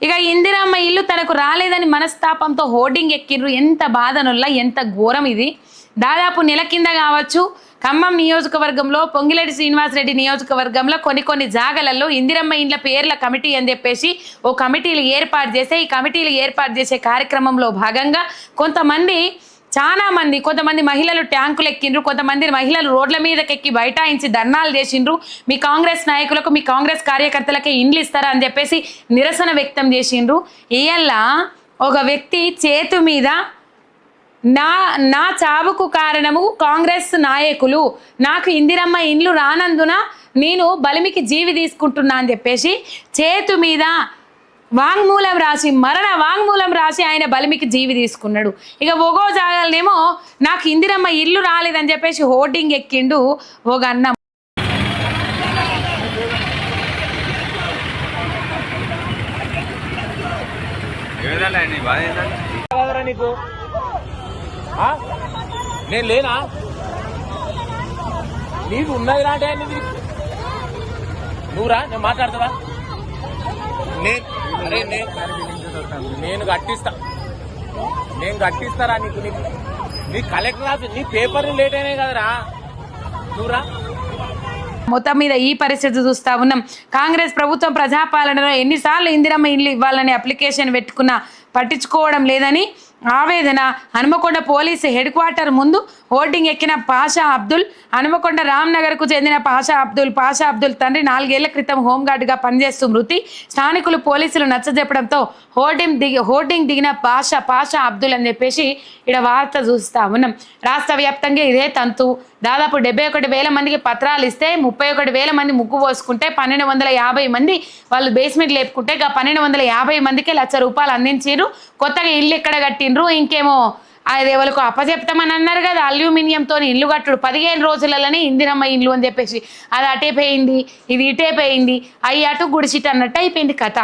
ఇక ఇందిరమ్మ ఇల్లు తనకు రాలేదని మనస్తాపంతో హోర్డింగ్ ఎక్కిర్రు ఎంత బాధనుల్లా ఎంత ఘోరం ఇది. దాదాపు నెల కింద కావచ్చు. ఖమ్మం నియోజకవర్గంలో పొంగిరెడ్డి శ్రీనివాసరెడ్డి నియోజకవర్గంలో కొన్ని కొన్ని జాగలలో ఇందిరమ్మ ఇండ్ల పేర్ల కమిటీ అని చెప్పేసి ఓ కమిటీలు ఏర్పాటు చేస్తే ఈ కమిటీలు ఏర్పాటు చేసే కార్యక్రమంలో భాగంగా కొంతమంది చాలా మంది కొంతమంది మహిళలు ట్యాంకులు ఎక్కిండ్రు కొంతమంది మహిళలు రోడ్ల మీదకి ఎక్కి బైఠాయించి ధర్నాలు చేసిండ్రు. మీ కాంగ్రెస్ నాయకులకు మీ కాంగ్రెస్ కార్యకర్తలకే ఇండ్లు ఇస్తారా అని చెప్పేసి నిరసన వ్యక్తం చేసిండ్రు. ఇయల్ల ఒక వ్యక్తి చేతు మీద నా నా చావుకు కారణము కాంగ్రెస్ నాయకులు. నాకు ఇందిరమ్మ ఇండ్లు రానందున నేను బలిమికి జీవి తీసుకుంటున్నా అని చెప్పేసి చేతు మీద వాంగ్మూలం రాసి మరణ వాంగ్మూలం రాసి ఆయన బలిమికి జీవి తీసుకున్నాడు. ఇక ఒగో జాగాలనేమో నాకు ఇందిరమ్మ ఇల్లు రాలేదని చెప్పేసి హోర్డింగ్ ఎక్కిండు ఒక అన్న. నీకు? నేను లేనా? నీకు ఉన్నది నువ్వురా? నేను మాట్లాడతావా? నేను అరే నేను కట్టిస్తా. నేను కట్టిస్తారా నీకు? నీకు నీ కలెక్టర్ ఆఫీస్ నీ పేపర్ లేట్ అయినాయి కదరా? నువ్వురా మొత్తం మీద ఈ పరిస్థితి చూస్తా ఉన్నాం. కాంగ్రెస్ ప్రభుత్వం ప్రజాపాలనలో ఎన్నిసార్లు ఇందిరమ్మ ఇల్లు ఇవ్వాలని అప్లికేషన్ పెట్టుకున్నా పట్టించుకోవడం లేదని ఆవేదన. హనుమకొండ పోలీసు హెడ్ క్వార్టర్ ముందు హోర్డింగ్ ఎక్కిన పాషా అబ్దుల్ హనుమకొండ రామ్నగర్కు చెందిన పాషా అబ్దుల్. పాషా అబ్దుల్ తండ్రి నాలుగేళ్ళ క్రితం హోంగార్డుగా పనిచేస్తూ మృతి. స్థానికులు పోలీసులు నచ్చజెప్పడంతో హోర్డింగ్ దిగి హోర్డింగ్ దిగిన పాషా పాషా అబ్దుల్ అని చెప్పేసి ఇక్కడ వార్త చూస్తా ఉన్నాం. రాష్ట్ర వ్యాప్తంగా ఇదే తంతు. దాదాపు డెబ్బై ఒకటి వేల మందికి పత్రాలు ఇస్తే ముప్పై ఒకటి వేల మంది ముగ్గు పోసుకుంటే పన్నెండు వందల యాభై మంది వాళ్ళు బేస్మెంట్ లేపుకుంటే ఇక పన్నెండు వందల యాభై మందికి లక్ష రూపాయలు అందించారు కొత్తగా ఇల్లు ఎక్కడ కట్టిండ్రు? ఇంకేమో అది ఎవరికి అప్పచెప్తామని అన్నారు కదా అల్యూమినియంతో ఇల్లు కట్టుడు. పదిహేను రోజులలోనే ఇందిరమ్మ ఇల్లు అని చెప్పేసి అది అటే పోయింది ఇది ఇటే పోయింది అవి అటు గుడిసిట్ అన్నట్టు అయిపోయింది కథ.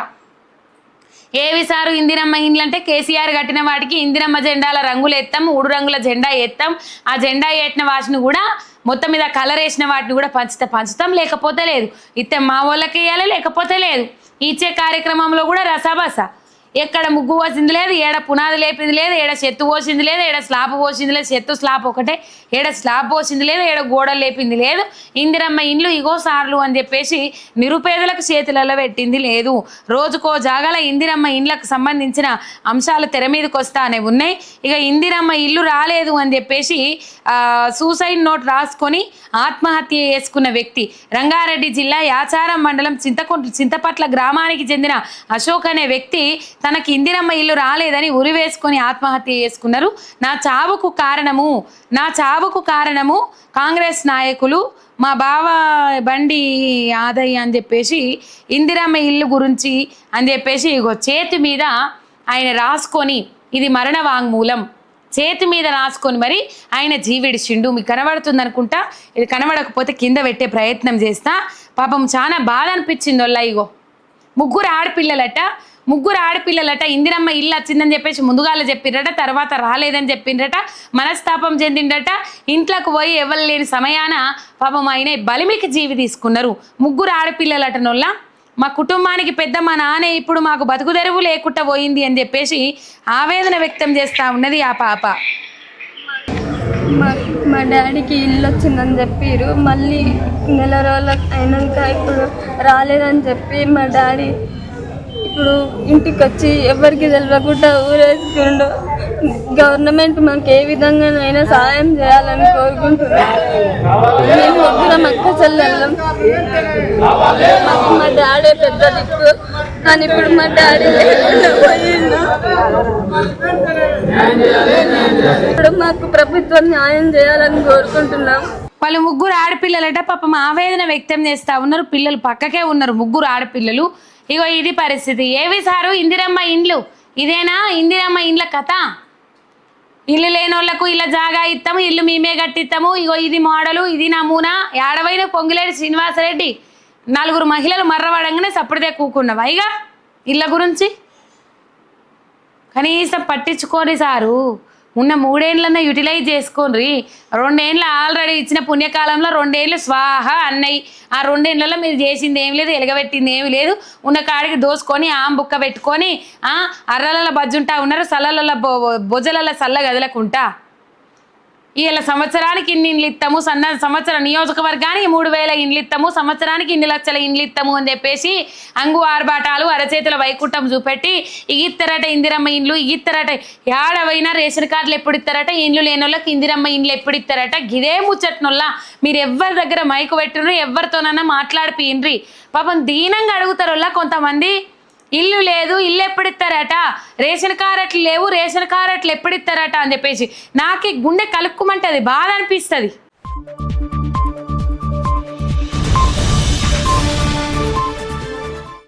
ఏవి సారు ఇందిరమ్మ ఇండ్లు అంటే కేసీఆర్ కట్టిన వాటికి ఇందిరమ్మ జెండాల రంగులు ఎత్తాం ఊడు రంగుల జెండా ఎత్తాం ఆ జెండా ఎట్టిన వాటిని కూడా మొత్తం మీద కలర్ వేసిన వాటిని కూడా పంచుతా పంచుతాం లేకపోతే లేదు. ఇతే మా వాళ్ళకి వేయాలి లేకపోతే లేదు. ఇచ్చే కార్యక్రమంలో కూడా రసాబస ఎక్కడ ముగ్గు పోసింది లేదు ఏడ పునాది లేపింది లేదు ఏడ చెత్తు పోసింది లేదు ఏడ స్లాబ్ పోసింది లేదు చెత్త స్లాబ్ ఒకటే ఏడ స్లాబ్ పోసింది లేదు ఏడ గోడలు లేపింది లేదు. ఇందిరమ్మ ఇండ్లు ఇగో సార్లు అని చెప్పేసి నిరుపేదలకు చేతులలో పెట్టింది లేదు. రోజుకో జాగాల ఇందిరమ్మ ఇండ్లకు సంబంధించిన అంశాలు తెర మీదకి వస్తానే ఉన్నాయి. ఇక ఇందిరమ్మ ఇల్లు రాలేదు అని చెప్పేసి సూసైడ్ నోట్ రాసుకొని ఆత్మహత్య చేసుకున్న వ్యక్తి రంగారెడ్డి జిల్లా యాచారం మండలం చింతకొండ చింతపట్ల గ్రామానికి చెందిన అశోక్ అనే వ్యక్తి తనకి ఇందిరమ్మ ఇల్లు రాలేదని ఉరి వేసుకొని ఆత్మహత్య చేసుకున్నారు. నా చావుకు కారణము నా చావుకు కారణము కాంగ్రెస్ నాయకులు మా బావ బండి ఆదయ్య అని చెప్పేసి ఇందిరమ్మ ఇల్లు గురించి అని చెప్పేసి ఇగో చేతి మీద ఆయన రాసుకొని ఇది మరణ వాంగ్మూలం. చేతి మీద రాసుకొని మరి ఆయన జీవిడిచిండు మీకు కనబడుతుంది అనుకుంటా ఇది కనబడకపోతే కింద పెట్టే ప్రయత్నం చేస్తా. పాపం చాలా బాధ అనిపించింది వాళ్ళ ఇగో. ముగ్గురు ఆడపిల్లలట ముగ్గురు ఆడపిల్లలట ఇందిరమ్మ ఇల్లు వచ్చిందని చెప్పేసి ముందుగాల చెప్పిండ్రట తర్వాత రాలేదని చెప్పిండ్రట మనస్తాపం చెందిండట ఇంట్లోకి పోయి ఎవరు లేని సమయాన పాపం ఆయన బలిమికి జీవి తీసుకున్నారు. ముగ్గురు ఆడపిల్లలట నొల్ల మా కుటుంబానికి పెద్ద మా నాన్న ఇప్పుడు మాకు బతుకు తెరువు లేకుండా పోయింది అని చెప్పేసి ఆవేదన వ్యక్తం చేస్తా ఉన్నది ఆ పాప. మా మా డాడీకి ఇల్లు వచ్చిందని చెప్పారు మళ్ళీ నెల రోజులు అయినాక ఇప్పుడు రాలేదని చెప్పి మా డాడీ ఇప్పుడు ఇంటికి వచ్చి ఎవరికి తెలియకుండా ఊరేసుకుండు గవర్నమెంట్ మనకి ఏ విధంగానైనా సహాయం చేయాలని కోరుకుంటున్నాం మేము ముగ్గురం అక్క చెల్లెళ్ళం. మాకు మా డాడీ పెద్ద దిక్కు కానీ ఇప్పుడు మా డాడీ పోయిండు. ఇప్పుడు మాకు ప్రభుత్వం న్యాయం చేయాలని కోరుకుంటున్నాం. వాళ్ళు ముగ్గురు ఆడపిల్లలట పాపం ఆవేదన వ్యక్తం చేస్తా ఉన్నారు. పిల్లలు పక్కకే ఉన్నారు. ముగ్గురు ఆడపిల్లలు. ఇగో ఇది పరిస్థితి. ఏవి సారు? ఇందిరమ్మ ఇండ్లు. ఇదేనా? ఇందిరమ్మ ఇండ్ల కథ? ఇల్లు లేని వాళ్ళకు ఇలా జాగా ఇస్తాము ఇల్లు మేమే కట్టిస్తాము ఇగో ఇది మోడలు ఇది నమూనా. ఏడవైన పొంగిలేడు శ్రీనివాసరెడ్డి నలుగురు మహిళలు మర్రవడంగానే సప్పుడుదే కూకున్నాం ఇక ఇళ్ళ గురించి? కనీసం పట్టించుకోని సారు. ఉన్న మూడేళ్ళన్న యూటిలైజ్ చేసుకోండి రెండేళ్ళు ఆల్రెడీ ఇచ్చిన పుణ్యకాలంలో రెండేళ్ళు స్వాహ అన్నయ్య. ఆ రెండేళ్ళలో మీరు చేసింది ఏమి లేదు ఎలగబెట్టింది ఏమి లేదు. ఉన్న కాడికి దోసుకొని ఆం బుక్క పెట్టుకొని అర్రలలో బజ్జుంటా ఉన్నారు సల్లలలో బొజలలో సల్ల గదలకుంటా. ఇలా సంవత్సరానికి ఇన్ని ఇండ్లు ఇస్తాము సన్న సంవత్సరం నియోజకవర్గానికి మూడు వేల ఇండ్లు ఇస్తాము సంవత్సరానికి ఇన్ని లక్షల ఇండ్లు ఇస్తాము అని చెప్పేసి అంగు ఆర్బాటాలు అరచేతుల వైకుంఠం చూపెట్టి ఇగిత్తరట ఇందిరమ్మ ఇండ్లు ఇగిత్తరట ఏడవైనా రేషన్ కార్డులు ఎప్పుడు ఇస్తారట ఇండ్లు లేని వాళ్ళకి ఇందిరమ్మ ఇండ్లు ఎప్పుడు ఇస్తారట గిదే ముచ్చట్నుల్లా. మీరు ఎవరి దగ్గర మైకు పెట్టినరు ఎవరితోనన్నా మాట్లాడిపోయినరి పాపం దీనంగా అడుగుతారు కొంతమంది. ఇల్లు లేదు ఇల్లు ఎప్పుడు ఇస్తారట రేషన్ కారట్లు లేవు రేషన్ కారట్లు ఎప్పుడు ఇస్తారట అని చెప్పేసి నాకే గుండె కలుక్కుమంటది బాధ అనిపిస్తుంది.